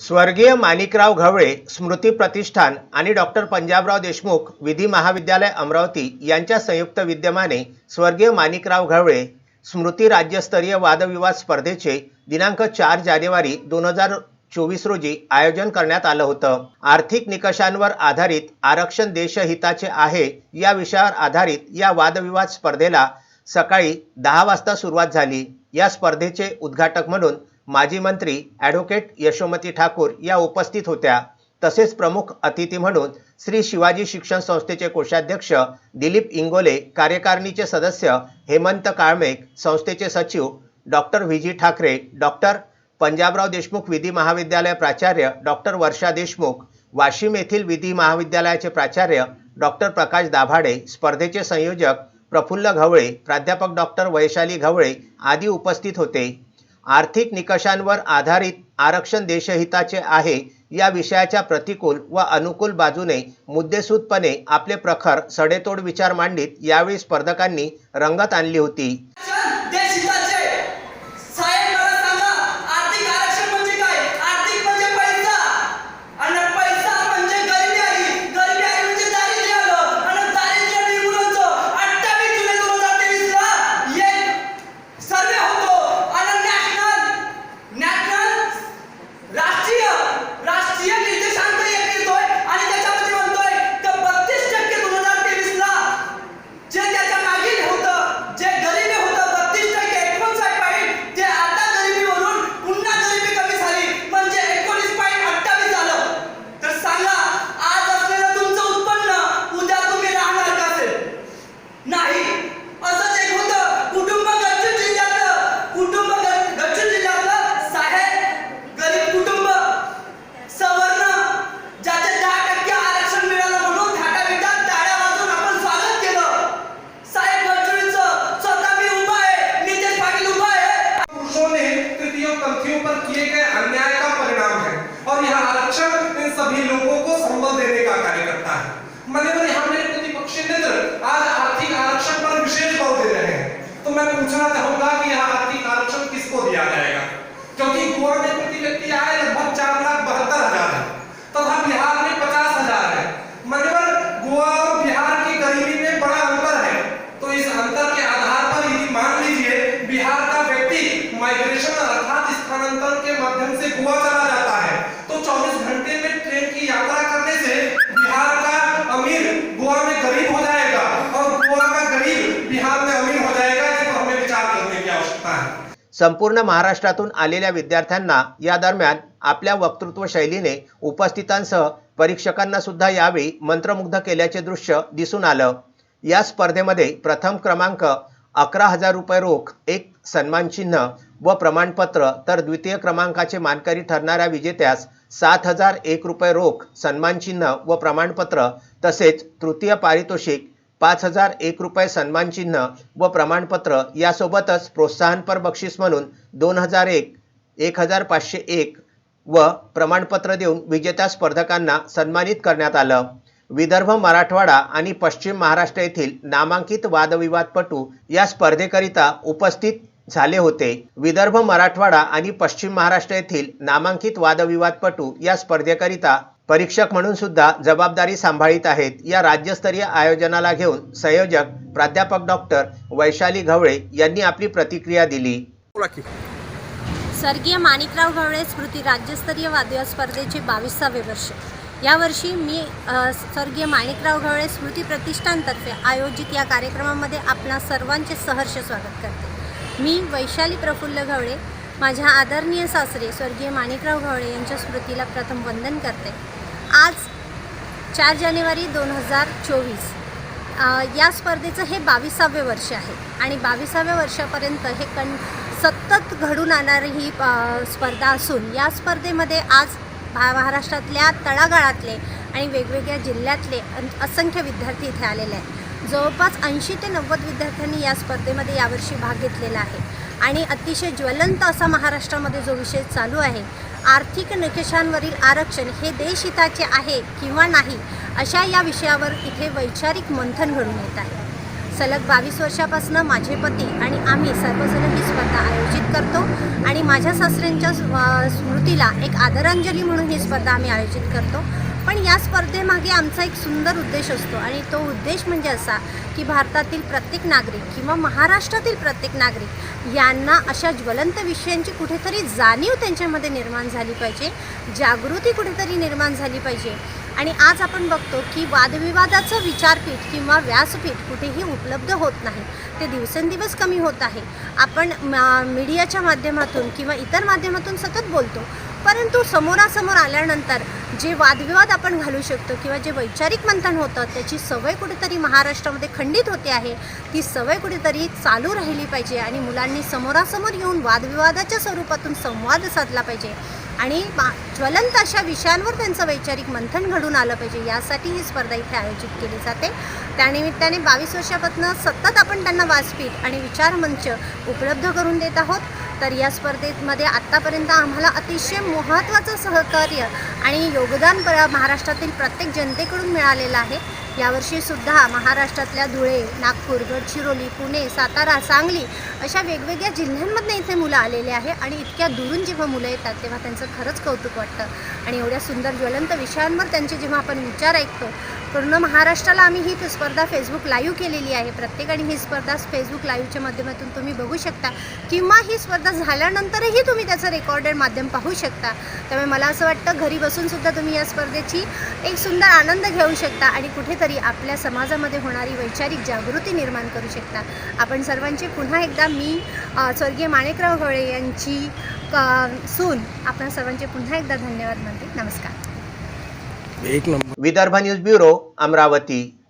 स्वर्गीय माणिकराव घवळे स्मृती प्रतिष्ठान आणि डॉक्टर पंजाबराव देशमुख विधी महाविद्यालय अमरावती यांच्या संयुक्त विद्यमाने स्वर्गीय माणिकराव घवळे स्मृती राज्यस्तरीय वादविवाद स्पर्धेचे दिनांक चार जानेवारी दोन हजार चोवीस रोजी आयोजन करण्यात आलं होतं. आर्थिक निकषांवर आधारित आरक्षण देशहिताचे आहे या विषयावर आधारित या वादविवाद स्पर्धेला सकाळी दहा वाजता सुरुवात झाली. या स्पर्धेचे उद्घाटक म्हणून माजी मंत्री ॲडव्होकेट यशोमती ठाकूर या उपस्थित होत्या. तसेच प्रमुख अतिथी म्हणून श्री शिवाजी शिक्षण संस्थेचे कोषाध्यक्ष दिलीप इंगोले कार्यकारिणीचे सदस्य हेमंत काळमेक संस्थेचे सचिव doctor V. G. Thakare doctor Panjabrao Deshmukh विधी महाविद्यालय प्राचार्य डॉक्टर वर्षा देशमुख वाशिम येथील विधी महाविद्यालयाचे प्राचार्य डॉक्टर प्रकाश दाभाडे स्पर्धेचे संयोजक प्रफुल्ल घवळे प्राध्यापक डॉक्टर वैशाली घवळे आदी उपस्थित होते. आर्थिक निकषांवर आधारित आरक्षण देशहिताचे आहे या विषयाच्या प्रतिकूल व अनुकूल बाजूने मुद्देसूदपणे आपले प्रखर सडेतोड विचार मांडित यावेळी स्पर्धकांनी रंगत आणली होती. पूछना चाहूंगा कि यहाँ आर्थिक आरक्षण किसको दिया जाएगा? क्योंकि गोवा में प्रति व्यक्ति आय लगभग चार लाख बहत्तर हजार है। तथा बिहार में पचास हजार है मान्यवर गोवा और बिहार की गरीबी में बड़ा अंतर है तो इस अंतर के आधार पर यदि मान लीजिए बिहार का व्यक्ति माइग्रेशन अर्थात स्थानांतरण के माध्यम से गोवा चला जाता है तो 24 घंटे में ट्रेन की यात्रा करने से बिहार का अमीर गोवा में गरीब हो जाएगा और गोवा का गरीब बिहार में अमीर हो जाएगा इस पर हमें विचार करने की आवश्यकता है संपूर्ण महाराष्ट्रातून आलेल्या विद्यार्थ्यांना या दरम्यान आपल्या वक्तृत्व शैलीने उपस्थितांसह परीक्षकांना सुद्धा यावेळी मंत्रमुग्ध केल्याचे दृश्य दिसून आलं. या स्पर्धेमध्ये प्रथम क्रमांक अकरा हजार रुपये रोख एक सन्मानचिन्ह व प्रमाणपत्र तर द्वितीय क्रमांकाचे मानकरी ठरणाऱ्या विजेत्यास सात हजार एक रुपये रोख सन्मानचिन्ह व प्रमाणपत्र तसेच तृतीय पारितोषिक पाच हजार एक रुपये सन्मानचिन्ह व प्रमाणपत्र यासोबतच प्रोत्साहनपर बक्षीस म्हणून दोन हजार एक एक हजार पाचशे एक व प्रमाणपत्र देऊन विजेत्या स्पर्धकांना सन्मानित करण्यात आलं. विदर्भ मराठवाडा आणि पश्चिम महाराष्ट्र येथील नामांकित वादविवादपटू या स्पर्धेकरिता उपस्थित झाले होते. विदर्भ मराठवाडा आणि पश्चिम महाराष्ट्र येथील नामांकित वादविवादपटू या स्पर्धेकरिता परीक्षक म्हणून सुद्धा जबाबदारी सांभाळीत आहेत. या राज्यस्तरीय आयोजनाला घेऊन संयोजक प्राध्यापक डॉक्टर वैशाली घवळे यांनी आपली प्रतिक्रिया दिली. स्वर्गीय माणिकराव घवळे स्मृती राज्यस्तरीय वादविवाद स्पर्धेचे बावीसावे वर्ष. यावर्षी मी स्वर्गीय माणिकराव घवळे स्मृती प्रतिष्ठानतर्फे आयोजित या कार्यक्रमामध्ये आपणा सर्वांचे सहर्ष स्वागत करते. मी वैशाली प्रफुल्ल घवळे माझ्या आदरणीय सासरे स्वर्गीय माणिकराव घवळे यांच्या स्मृतीला प्रथम वंदन करते. आज चार जानेवारी दोन हजार चोवीस. या स्पर्धेचं हे बावीसावे वर्ष आहे आणि बावीसाव्या वर्षापर्यंत हे कण सतत घडून आणणारी ही स्पर्धा असून या स्पर्धेमध्ये आज भा महाराष्ट्रातल्या तळागाळातले आणि वेगवेगळ्या जिल्ह्यातले असंख्य विद्यार्थी इथे आलेले आहेत. जवळपास ऐंशी ते नव्वद विद्यार्थ्यांनी या स्पर्धेमध्ये यावर्षी भाग घेतलेला आहे. आणि अतिशय ज्वलंत असा महाराष्ट्रामध्ये जो विषय चालू आहे आर्थिक निकषांवरील आरक्षण हे देशहिताचे आहे किंवा नाही अशा या विषयावर इथे वैचारिक मंथन घडून येत आहे. सलग बावीस वर्षापासून माझे पती आणि आम्ही सर्वजण ही स्पर्धा आयोजित करतो आणि माझ्या सासऱ्यांच्या स्मृतीला एक आदरांजली म्हणून ही स्पर्धा आम्ही आयोजित करतो. पण या स्पर्धेमागे आमचा एक सुंदर उद्देश असतो. आणि तो उद्देश म्हणजे असा की भारतातील प्रत्येक नागरिक किंवा महाराष्ट्रातील प्रत्येक नागरिक यांना अशा ज्वलंत विषयांची कुठेतरी जाणीव त्यांच्यामध्ये निर्माण झाली पाहिजे. जागृती कुठेतरी निर्माण झाली पाहिजे. आणि आज आपण बघतो की वादविवादाचं विचारपीठ किंवा व्यासपीठ कुठेही उपलब्ध होत नाही. ते दिवसेंदिवस कमी होत आहे. आपण मीडियाच्या माध्यमातून किंवा इतर माध्यमातून सतत बोलतो. परंतु समोरासमोर आल्यानंतर जे वादविवाद आपण घालू शकतो किंवा जे वैचारिक मंथन होतं त्याची सवय कुठेतरी महाराष्ट्रामध्ये खंडित होते आहे. ती सवय कुठेतरी चालू राहिली पाहिजे आणि मुलांनी समोरासमोर येऊन वादविवादाच्या स्वरूपातून संवाद साधला पाहिजे. आणि ज्वलंत अशा विषयांवर त्यांचं वैचारिक मंथन घडून आलं पाहिजे यासाठी ही स्पर्धा इथे आयोजित केली जाते. त्यानिमित्ताने बावीस वर्षापासून सतत आपण त्यांना व्यासपीठ आणि विचारमंच उपलब्ध करून देत आहोत. तर या स्पर्धेमध्ये आत्तापर्यंत आम्हाला अतिशय महत्त्वाचं सहकार्य आणि योगदान पर महाराष्ट्रातील प्रत्येक जनतेकडून मिळालेलं आहे. यावर्षीसुद्धा महाराष्ट्रातल्या धुळे नागपूर गडचिरोली पुणे सातारा सांगली अशा वेगवेगळ्या जिल्ह्यांमधनं इथे मुलं आलेले आहे आणि इतक्या दुरून जेव्हा मुलं येतात तेव्हा त्यांचं खरंच कौतुक वाटतं. आणि एवढ्या सुंदर ज्वलंत विषयांवर त्यांचे जेव्हा आपण विचार ऐकतो पूर्ण महाराष्ट्राला आम्ही ही स्पर्धा फेसबुक लाईव्ह केलेली आहे. प्रत्येकाने ही स्पर्धा फेसबुक लाईव्हच्या माध्यमातून तुम्ही बघू शकता किंवा ही स्पर्धा झाल्यानंतरही तुम्ही त्याचं रेकॉर्डेड माध्यम पाहू शकता. त्यामुळे मला असं वाटतं घरी बसूनसुद्धा तुम्ही या स्पर्धेची एक सुंदर आनंद घेऊ शकता आणि कुठेतरी आपल्या समाजामध्ये होणारी वैचारिक जागृती निर्माण करू शकता आपण सर्वांचे पुन्हा एकदा मी स्वर्गीय माणिकराव गवळे यांची क- सून आपण सर्वांचे पुन्हा एकदा धन्यवाद म्हणते नमस्कार. एक number. Vidarbha news bureau Amravati.